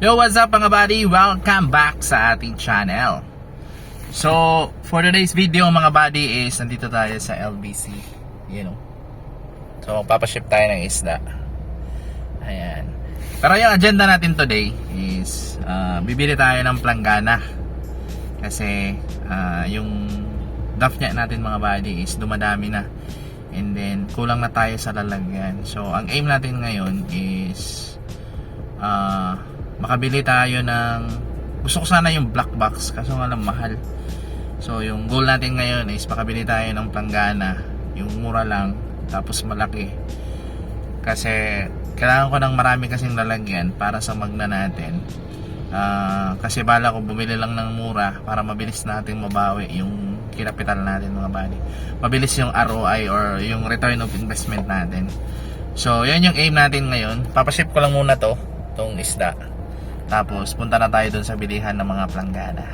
Yo, what's up mga buddy? Welcome back sa ating channel. So, for today's video mga buddy is nandito tayo sa LBC. You know. So, magpapaship tayo ng isda. Ayan. Pero yung agenda natin today is ah, bibili tayo ng planggana. Kasi ah, yung niya natin mga buddy is dumadami na. And then kulang na tayo sa lalagyan. So ang aim natin ngayon is ah, makabili tayo ng gusto ko sana yung black box kaso nga lang mahal. So yung goal natin ngayon is makabili tayo ng planggana, yung mura lang tapos malaki. Kasi kailangan ko ng marami kasing lalagyan para sa magna natin. Ah, kasi bala ko bumili lang ng mura para mabilis natin mabawi yung kinapital natin mga buddy. Mabilis yung ROI or yung return of investment natin. So, yan yung aim natin ngayon. Papaship ko lang muna to, tong isda. Tapos, punta na tayo dun sa bilihan ng mga planggana.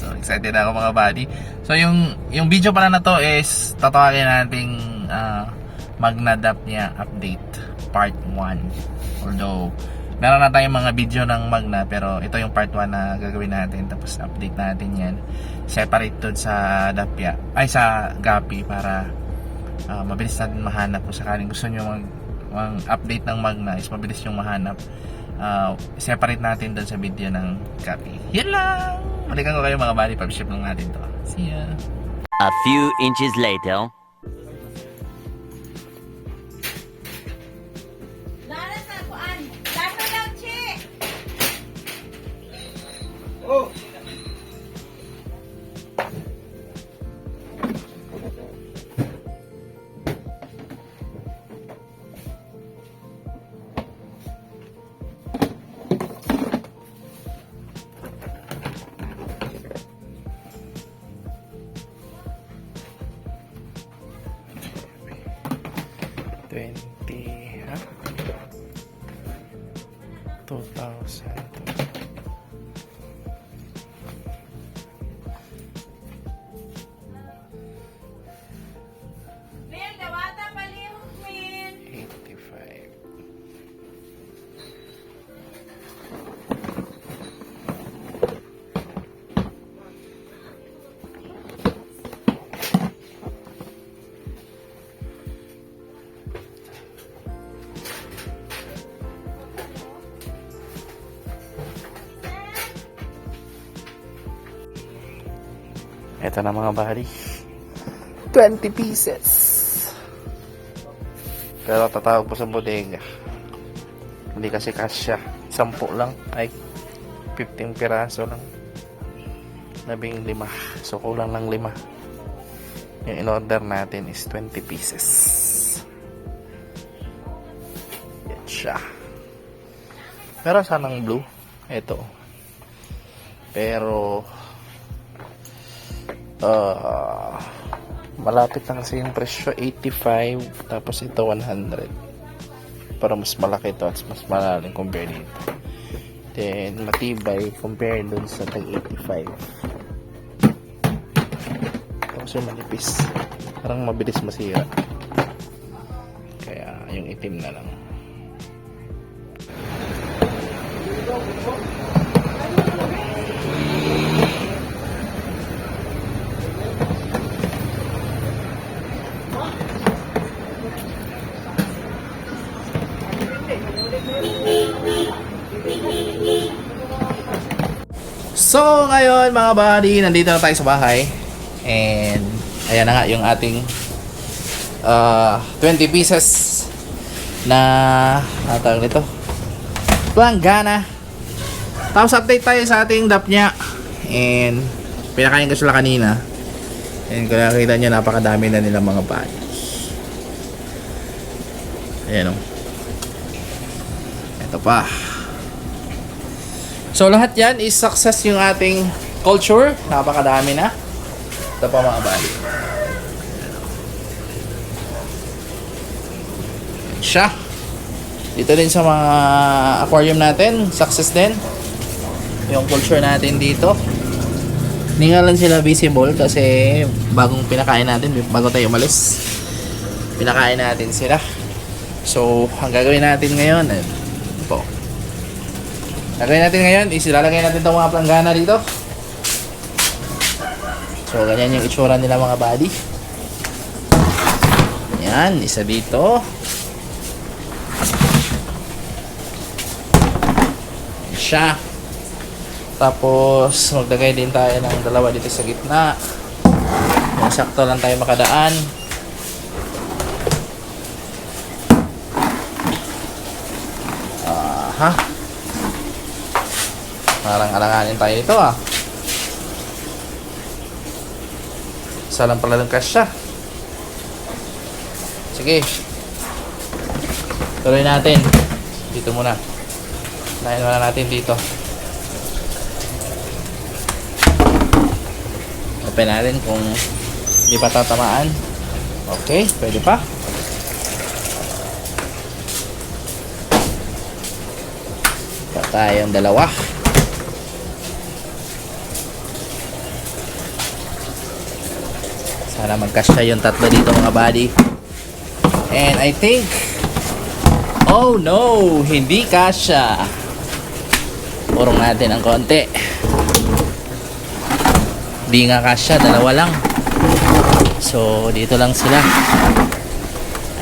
So, excited ako mga buddy. So, yung, yung video pala na to is tatawagin nating ah, Magnadap niya update part 1. Although, meron na tayong mga video ng Magna pero ito yung part 1 na gagawin natin tapos update natin yan separate dun sa Dapya ay sa Gapi para ah, mabilis natin mahanap kung sakaling gusto nyo mag, mag update ng Magna is mabilis yung mahanap Ah, separate natin dun sa video ng Gapi yun lang! Balikan ko kayo mga buddy pag-ship lang natin to. See ya. A few inches later. Ito na mga buddy. 20 pieces. Pero tatawag po sa bodega. Hindi kasi kasya. Sampu lang. Ay, 15 piraso lang. Labing lima. So, kulang lang lima. Yung in-order natin is 20 pieces. Yan siya. Meron sanang blue. Ito. Pero, ah, malapit na kasi yung presyo 85 tapos ito 100 para mas malaki ito at mas malalim compare dito. Then matibay compare dun sa tag 85 tapos yung manipis. Parang mabilis masira. Kaya yung itim na lang So, ngayon mga buddy, nandito na tayo sa bahay. And, ayan na nga yung ating uh, 20 pieces na, ano tawag nito? Planggana. Tapos update tayo sa ating dap niya. And, pinakain ko sila kanina. And kung nakita nyo, napakadami na nilang mga buddy. Ayan o. Ito pa. So lahat yan is success yung ating culture. Napakadami na. Ito pa mga bali. Siya. Dito din sa mga aquarium natin, success din. Yung culture natin dito. Hindi nga lang sila visible kasi bagong pinakain natin, bago tayo umalis. Pinakain natin sila. So, ang gagawin natin ngayon, eh, Lagay natin ngayon is ilalagay natin itong mga planggana dito. So, ganyan yung itsura nila mga buddy. Yan, isa dito. Yan siya. Tapos, maglagay din tayo ng dalawa dito sa gitna. Yung sakto lang tayo makadaan. Aha. Parang alanganin tayo ito ah. Isa lang pala ng cash siya. Sige. Tuloy natin. Dito muna. Lain muna natin dito. Open natin kung hindi pa tatamaan. Okay, pwede pa. Pa tayong dalawa. Sana magkasya yung tatlo dito mga buddy. And I think Oh no, hindi kasya. Purong natin ang konti. Di nga kasya, dalawa lang. So, dito lang sila.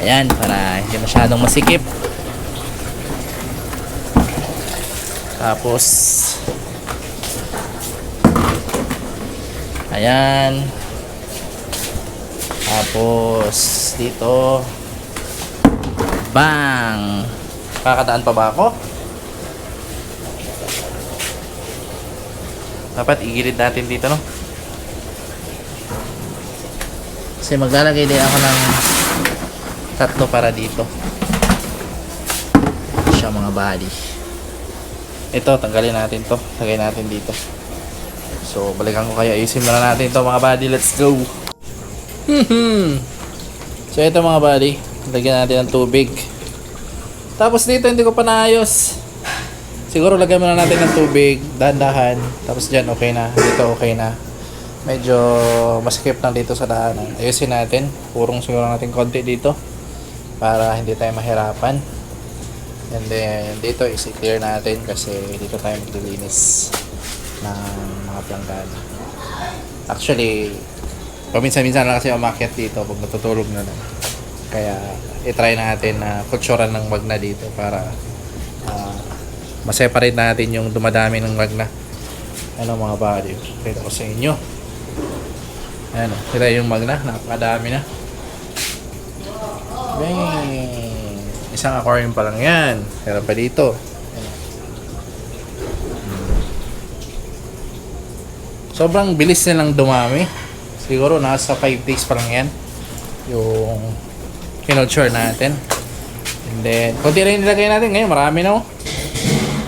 Ayan, para hindi masyadong masikip. Tapos, ayan. Tapos, dito. Bang! Kakadaan pa ba ako? Dapat igilid natin dito, no? Kasi maglalagay din ako ng tatlo para dito. Siya mga body. Ito, tanggalin natin to. Lagay natin dito. So, balikan ko kaya. Ayusin muna natin to mga body. Let's go! So, ito mga body. Lagyan natin ng tubig. Tapos dito, hindi ko pa naayos. Siguro lagyan muna natin ng tubig. Dahan-dahan. Tapos dyan, okay na. Dito, okay na. Medyo masikip lang dito sa daanan. Ayusin natin. Purong siguro natin konti dito. Para hindi tayo mahirapan. And then, dito is clear natin kasi dito tayo maglilinis ng mga planggana. Actually, paminsan-minsan lang kasi umakyat dito pag natutulog na lang. Kaya, itry natin na kutsuran ng magna dito para ah, maseparate natin yung dumadami ng magna. Ano mga buddy, kita ko sa inyo. Ayan o, sila yung magna, napakadami na. Bang! Isang aquarium pa lang yan. Meron pa dito. Sobrang bilis nilang dumami. Siguro nasa 5 days pa lang yan. Yung kinulture natin. And then, konti rin nilagay natin ngayon. Marami na oh.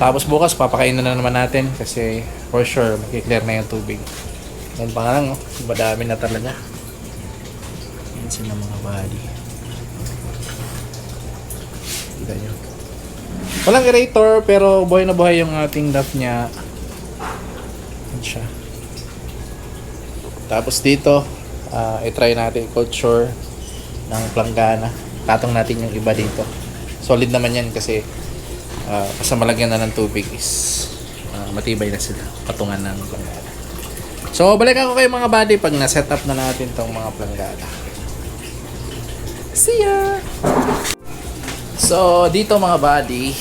Tapos bukas, papakainin na naman natin kasi for sure, makiklear na yung tubig. Yan pa lang, oh. madami na talaga. Yan sila mga body. Kita nyo. Walang aerator, pero buhay na buhay yung ating duct niya. Yan siya. Tapos dito, ah, i-try natin culture ng planggana. Katong natin yung iba dito. Solid naman yan kasi uh, basta na ng tubig is ah, matibay na sila. Patungan ng planggana. So, balik ako kayo mga buddy pag na-set up na natin tong mga planggana. See ya! So, dito mga buddy,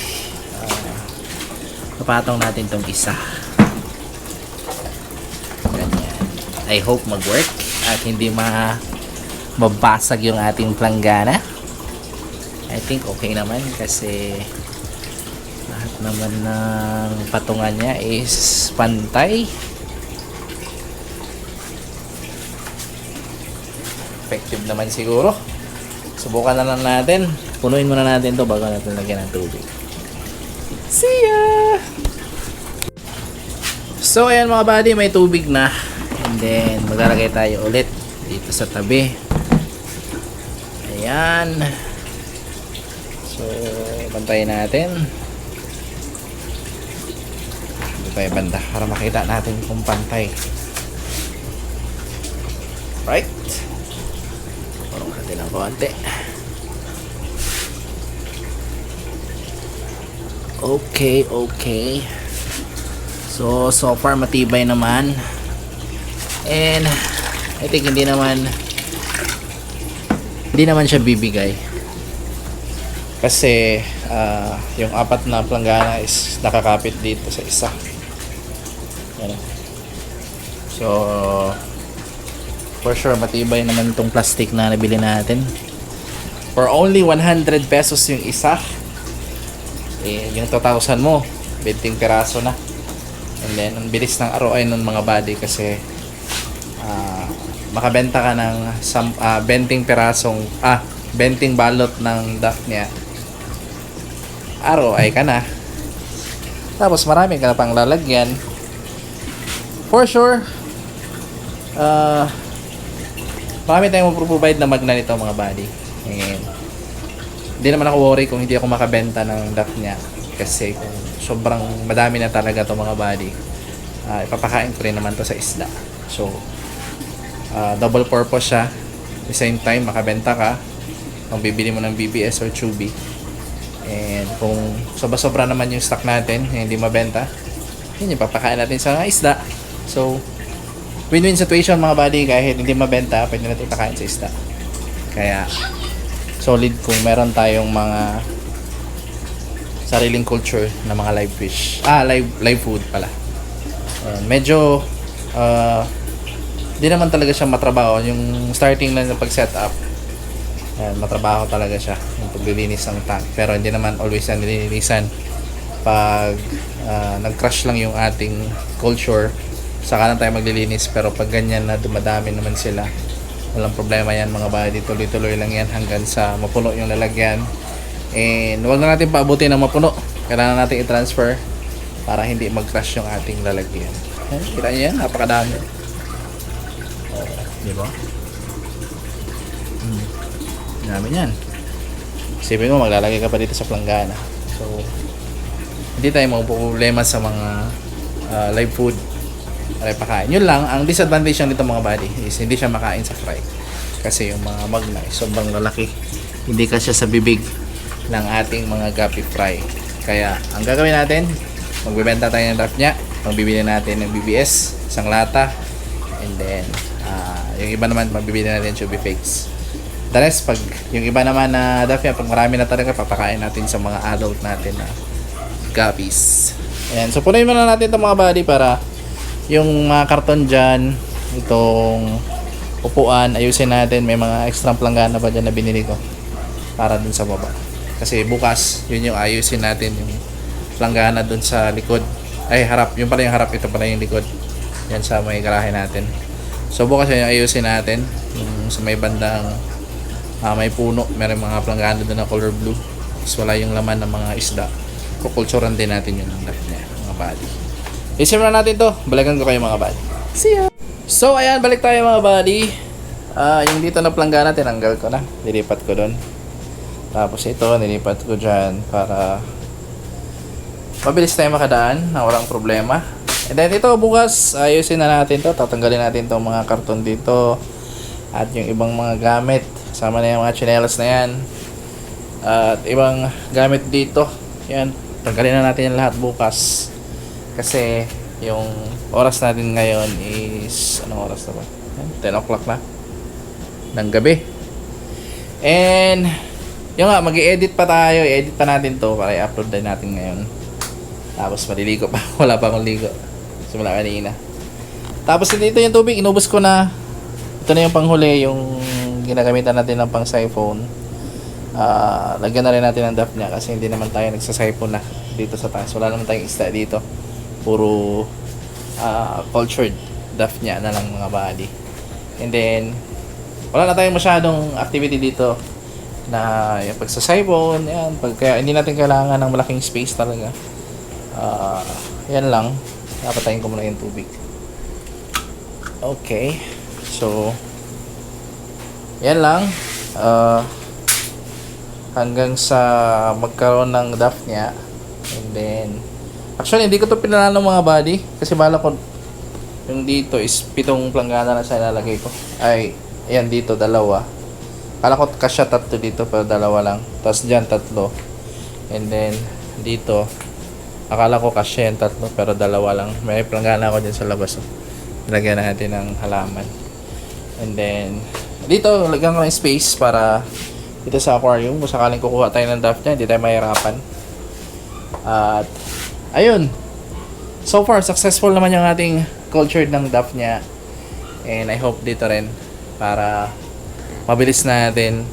uh, napatong natin tong isa. Ganyan. I hope mag-work at hindi ma mabasag yung ating planggana. I think okay naman kasi lahat naman ng patungan niya is pantay. Effective naman siguro. Subukan na lang natin. Punuin muna natin to bago natin lagyan ng tubig. See ya! So, ayan mga buddy, may tubig na. And then, maglalagay tayo ulit dito sa tabi. Ayan. So, bantayin natin. Dito tayo banda para makita natin kung pantay. Right? Parang natin ng konti. Okay, okay. So, so far matibay naman. And, I think hindi naman hindi naman siya bibigay. Kasi, ah, yung apat na planggana is nakakapit dito sa isa. Yan. So, for sure, matibay naman itong plastic na nabili natin. For only 100 pesos yung isa. Eh, yung 2,000 mo, 20 piraso na. And then, ang bilis ng ROI ng mga body kasi makabenta ka ng sam, ah, 20 pirasong, ah, 20 balot ng Daphnia. ROI ka na. Tapos marami ka na pang lalagyan. For sure, ah, marami tayong provide na magna nito mga body. And, hindi naman ako worry kung hindi ako makabenta ng Daphnia kasi kung sobrang madami na talaga to mga body ah, ipapakain ko rin naman to sa isda so ah, double purpose siya. The same time makabenta ka. Kung bibili mo ng BBS or Chubby and kung sobra-sobra naman yung stock natin na hindi mabenta yun yung papakain natin sa mga isda. So win-win situation mga body kahit hindi mabenta pwede natin ipakain sa isda. Kaya solid kung meron tayong mga sariling culture na mga live fish. Ah, live live food pala. Uh, medyo uh, di naman talaga siya matrabaho. Yung starting lang ng pag-set up, yan, matrabaho talaga siya. Yung paglilinis ng tank. Pero hindi naman always na nililinisan. Pag uh, nag-crash lang yung ating culture, saka lang tayo maglilinis. Pero pag ganyan na dumadami naman sila, walang problema yan mga buddy. Tuloy-tuloy lang yan hanggang sa mapuno yung lalagyan. And huwag na natin paabutin na mapuno. Kailangan natin i-transfer para hindi mag-crash yung ating lalagyan. Yan, kita niyo yan, napakadami. Di ba? Hmm. Dami yan. Isipin mo, maglalagay ka pa dito sa planggana. So, hindi tayo problema sa mga ah, live food ay pakain. Yun lang, ang disadvantage nito mga buddy is hindi siya makain sa fry. Kasi yung mga magna is sobrang lalaki. Hindi ka siya sa bibig ng ating mga gapi fry. Kaya, ang gagawin natin, magbebenta tayo ng draft niya, magbibili natin ng BBS, isang lata, and then, ah, yung iba naman, magbibili natin chubby fakes. The rest, pag yung iba naman na draft niya, pag marami na talaga, papakain natin sa mga adult natin na guppies. Ayan, so punuin muna natin itong mga body para yung mga karton dyan, itong upuan, ayusin natin. May mga extra planggana pa dyan na binili ko para dun sa baba. Kasi bukas, yun yung ayusin natin yung planggana dun sa likod. Ay, harap. Yung pala yung harap, ito pala yung likod. Yan sa may garahe natin. So bukas yun yung ayusin natin. Yung sa may bandang ah, may puno. Meron mga planggana dun na color blue. Tapos wala yung laman ng mga isda. Kukulturan din natin yun ng lap niya, mga body. Isimula natin to. Balikan ko kayo mga body. See ya! So ayan, balik tayo mga body. Ah, yung dito na planggana, tinanggal ko na. Nilipat ko doon. Tapos ito, nilipat ko dyan para mabilis tayo makadaan na walang problema. And then ito, bukas, ayusin na natin to. Tatanggalin natin tong mga karton dito. At yung ibang mga gamit. Sama na yung mga chinelas na yan. At ibang gamit dito. Yan. Tanggalin na natin lahat bukas. Kasi yung oras natin ngayon is anong oras na ba? Yan, 10 o'clock na ng gabi. And yung nga, mag edit pa tayo. I-edit pa natin to para i-upload din natin ngayon. Tapos maliligo pa. Wala pa akong ligo. Simula kanina. Tapos dito yung tubig, inubos ko na. Ito na yung panghuli, yung ginagamitan natin ng pang siphon. Ah, lagyan na rin natin ng DAF niya kasi hindi naman tayo nagsasiphon na dito sa taas. Wala naman tayong isda dito. Puro ah, cultured DAF niya na lang mga body. And then, wala na tayong masyadong activity dito na yung pagsasibon, yan, pag, kaya hindi natin kailangan ng malaking space talaga. Ah, yan lang. Napatayin ko muna yung tubig. Okay. So, yan lang. Ah, hanggang sa magkaroon ng draft niya. And then, actually, hindi ko to pinala ng mga body. Kasi bala ko, yung dito is pitong planggana na sa ilalagay ko. Ay, ayan dito, dalawa. Kala ko kasya tatlo dito, pero dalawa lang. Tapos dyan, tatlo. And then, dito, Akala ko kasya yung tatlo, pero dalawa lang. May planggana ako dyan sa labas. Oh. Nilagyan natin ng halaman. And then, dito, lagyan ko ng space para dito sa aquarium. Kung sakaling kukuha tayo ng draft niya, hindi tayo mahirapan. At, ayun. So far, successful naman yung ating culture ng DAF niya. And I hope dito rin para mabilis natin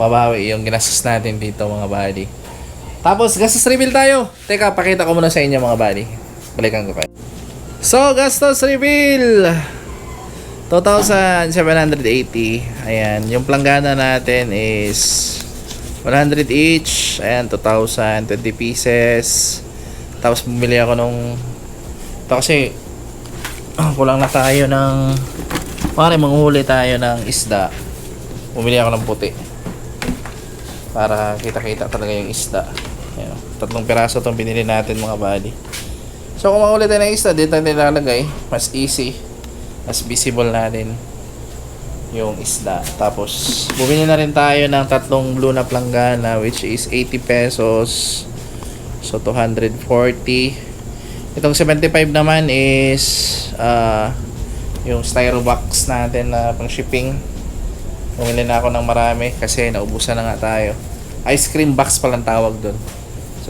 mabawi yung ginastos natin dito mga buddy. Tapos, gastos reveal tayo. Teka, pakita ko muna sa inyo mga buddy. Balikan ko kayo. So, gastos reveal! 2,780. Ayan. Yung planggana natin is 100 each. Ayan, 2,000. 20 pieces. Tapos, bumili ako nung... Ito kasi, ah, kulang na tayo ng... Pare, manguhuli tayo ng isda. Bumili ako ng puti. Para kita-kita talaga yung isda. Tatlong piraso itong binili natin mga buddy. So, kung manguhuli tayo ng isda, dito nilalagay. Mas easy mas visible natin yung isda. Tapos, bumili na rin tayo ng tatlong blue na planggana which is 80 pesos. So, 240. Itong 75 naman is uh, yung styro box natin na pang shipping. Bumili na ako ng marami kasi naubusan na nga tayo. Ice cream box palang tawag doon.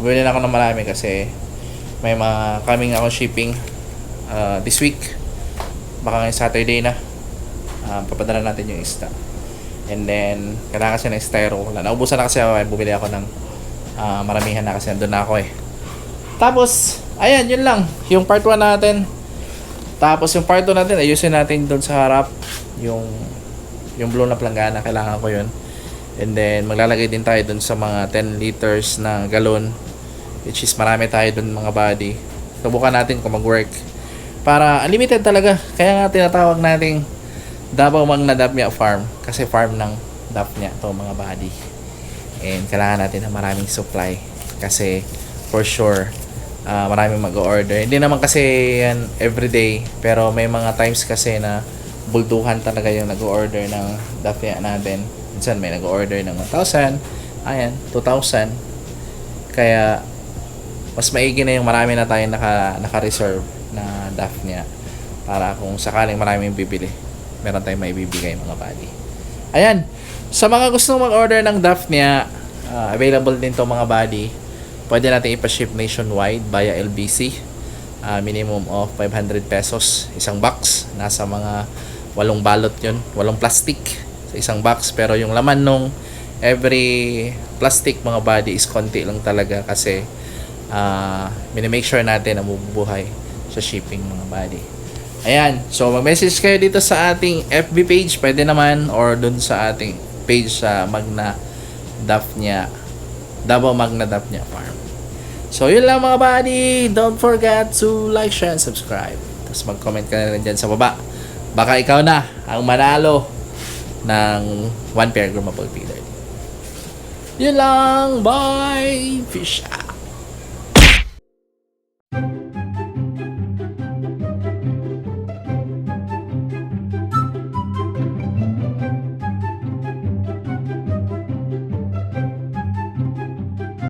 So, bumili na ako ng marami kasi may mga coming ako shipping uh, this week. Baka ngayong Saturday na. Um, papadala natin yung isda. And then kailangan kasi ng styro. Wala naubusan na kasi ako eh. bumili ako ng ah, maramihan na kasi nandun na ako eh. Tapos ayan yun lang. Yung part 1 natin. Tapos yung part 2 natin ayusin natin doon sa harap. Yung yung blue na planggana kailangan ko yun. And then maglalagay din tayo doon sa mga 10 liters na galon which is marami tayo doon mga body subukan natin kung mag-work para unlimited talaga. Kaya nga tinatawag nating Davao Magna Dapnya Farm kasi farm ng Dapnya to mga body. And kailangan natin ng maraming supply kasi for sure uh, maraming mag-order. Hindi naman kasi yan everyday pero may mga times kasi na bulduhan talaga yung nag-order ng Dapnya natin. Minsan may nag-order ng 1,000, ayan, 2,000. Kaya mas maigi na yung marami na tayong naka, naka-reserve na Daphnia para kung sakaling maraming bibili meron tayong maibibigay mga buddy. Ayan. Sa mga gustong mag-order ng Daphnia uh, available din to mga buddy. Pwede natin ipa-ship nationwide via LBC uh, minimum of 500 pesos isang box. Nasa mga walong balot yun. Walong plastic sa isang box. Pero yung laman nung every plastic mga body is konti lang talaga kasi uh, minimake sure natin na mabubuhay sa shipping mga buddy. Ayan. So, mag-message kayo dito sa ating FB page. Pwede naman. Or dun sa ating page sa Magna Daphnia. Davao Magna Daphnia Farm. So, yun lang mga buddy. Don't forget to like, share, and subscribe. Tapos mag-comment ka na rin dyan sa baba. Baka ikaw na ang manalo ng one pair groomable feeder. Yun lang. Bye! Fish out!